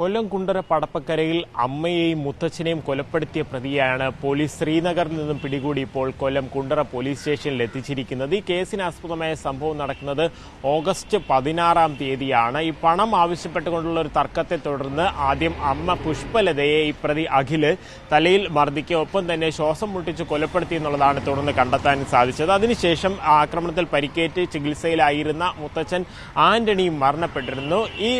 കൊല്ലം കുണ്ടറ പടപ്പക്കരയിൽ അമ്മയെയും മുത്തച്ഛനെയും കൊലപ്പെടുത്തിയ പ്രതിയാണ് പോലീസ് ശ്രീനഗറിൽ നിന്നും പിടികൂടി ഇപ്പോൾ കൊല്ലം കുണ്ടറ പോലീസ് സ്റ്റേഷനിൽ എത്തിച്ചിരിക്കുന്നത്. ഈ കേസിന് ആസ്പദമായ സംഭവം നടക്കുന്നത് ഓഗസ്റ്റ് പതിനാറാം തീയതിയാണ്. ഈ പണം ആവശ്യപ്പെട്ടുകൊണ്ടുള്ള ഒരു തർക്കത്തെ തുടർന്ന് ആദ്യം അമ്മ പുഷ്പലതയെ ഈ പ്രതി അഖിൽ തലയിൽ മർദ്ദിക്കുക ഒപ്പം തന്നെ ശ്വാസം മുട്ടിച്ച് കൊലപ്പെടുത്തി എന്നുള്ളതാണ് തുടർന്ന് കണ്ടെത്താൻ സാധിച്ചത്. അതിനുശേഷം ആക്രമണത്തിൽ പരിക്കേറ്റ് ചികിത്സയിലായിരുന്ന മുത്തച്ഛൻ ആന്റണിയും മരണപ്പെട്ടിരുന്നു. ഈ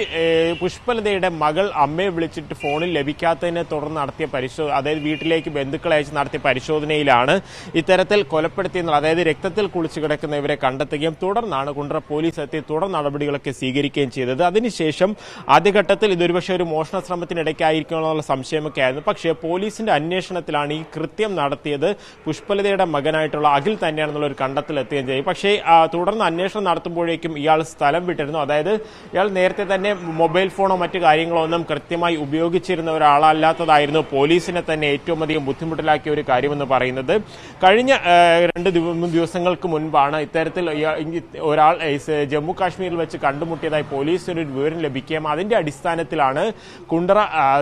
പുഷ്പലതയുടെ മകൾ അമ്മയെ വിളിച്ചിട്ട് ഫോണിൽ ലഭിക്കാത്തതിനെ തുടർന്ന് നടത്തിയ പരിശോധന അതായത് വീട്ടിലേക്ക് ബന്ധുക്കളെ അയച്ച് നടത്തിയ പരിശോധനയിലാണ് ഇത്തരത്തിൽ കൊലപ്പെടുത്തിയെന്നുള്ള അതായത് രക്തത്തിൽ കുളിച്ചു കിടക്കുന്ന ഇവരെ കണ്ടെത്തുകയും തുടർന്നാണ് കുണ്ടറ പോലീസ് എത്തി തുടർ നടപടികളൊക്കെ സ്വീകരിക്കുകയും ചെയ്തത്. അതിനുശേഷം ആദ്യഘട്ടത്തിൽ ഇതൊരുപക്ഷെ ഒരു മോഷണ ശ്രമത്തിനിടയ്ക്കായിരിക്കുമെന്നുള്ള സംശയമൊക്കെ ആയിരുന്നു. പക്ഷേ പോലീസിന്റെ അന്വേഷണത്തിലാണ് ഈ കൃത്യം നടത്തിയത്. പുഷ്പലതയുടെ മകനായിട്ടുള്ള അഖിൽ തന്നെയാണെന്നുള്ള ഒരു കണ്ടെത്തൽ എത്തുകയും ചെയ്യും പക്ഷേ തുടർന്ന് അന്വേഷണം നടത്തുമ്പോഴേക്കും ഇയാൾ സ്ഥലം വിട്ടിരുന്നു. അതായത് ഇയാൾ നേരത്തെ തന്നെ മൊബൈൽ ഫോണോ മറ്റു കാര്യങ്ങളോ ഒന്നും കൃത്യമായി ഉപയോഗിച്ചിരുന്ന ഒരാളല്ലാത്തതായിരുന്നു പോലീസിനെ തന്നെ ഏറ്റവും അധികം ബുദ്ധിമുട്ടിലാക്കിയ ഒരു കാര്യമെന്ന് പറയുന്നത്. കഴിഞ്ഞ രണ്ട് ദിവസങ്ങൾക്ക് മുൻപാണ് ഇത്തരത്തിൽ ഒരാൾ ജമ്മു കാശ്മീരിൽ വെച്ച് കണ്ടുമുട്ടിയതായി പോലീസിന് ഒരു വിവരം ലഭിക്കുകയും അതിന്റെ അടിസ്ഥാനത്തിലാണ് കുണ്ടറ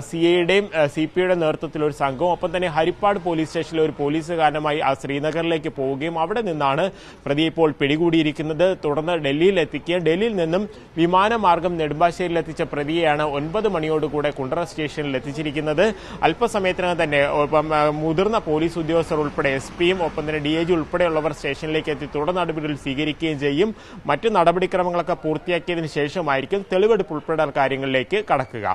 സി ഐയുടെയും സി പി നേതൃത്വത്തിൽ ഒരു സംഘവും ഒപ്പം തന്നെ ഹരിപ്പാട് പോലീസ് സ്റ്റേഷനിലെ ഒരു പോലീസുകാരനുമായി ആ ശ്രീനഗറിലേക്ക് പോവുകയും അവിടെ നിന്നാണ് പ്രതി ഇപ്പോൾ പിടികൂടിയിരിക്കുന്നത്. തുടർന്ന് ഡൽഹിയിൽ എത്തിക്കുകയും ഡൽഹിയിൽ നിന്നും വിമാനമാർഗം നെടുമ്പാശ്ശേരിയിൽ എത്തിച്ച പ്രതിയെയാണ് ഒൻപത് മണിയോടുകൂടെ കുണ്ടറ സ്റ്റേഷനിൽ എത്തിച്ചിരിക്കുന്നത്. അല്പസമയത്തിനകം തന്നെ മുതിർന്ന പോലീസ് ഉദ്യോഗസ്ഥർ ഉൾപ്പെടെ എസ് പിയും ഒപ്പം തന്നെ ഡി ഐ ജി ഉൾപ്പെടെയുള്ളവർ സ്റ്റേഷനിലേക്ക് എത്തി തുടർ നടപടികൾ സ്വീകരിക്കുകയും ചെയ്യും. മറ്റു നടപടിക്രമങ്ങളൊക്കെ പൂർത്തിയാക്കിയതിനു ശേഷമായിരിക്കും തെളിവെടുപ്പ് ഉൾപ്പെടെ കാര്യങ്ങളിലേക്ക് കടക്കുക.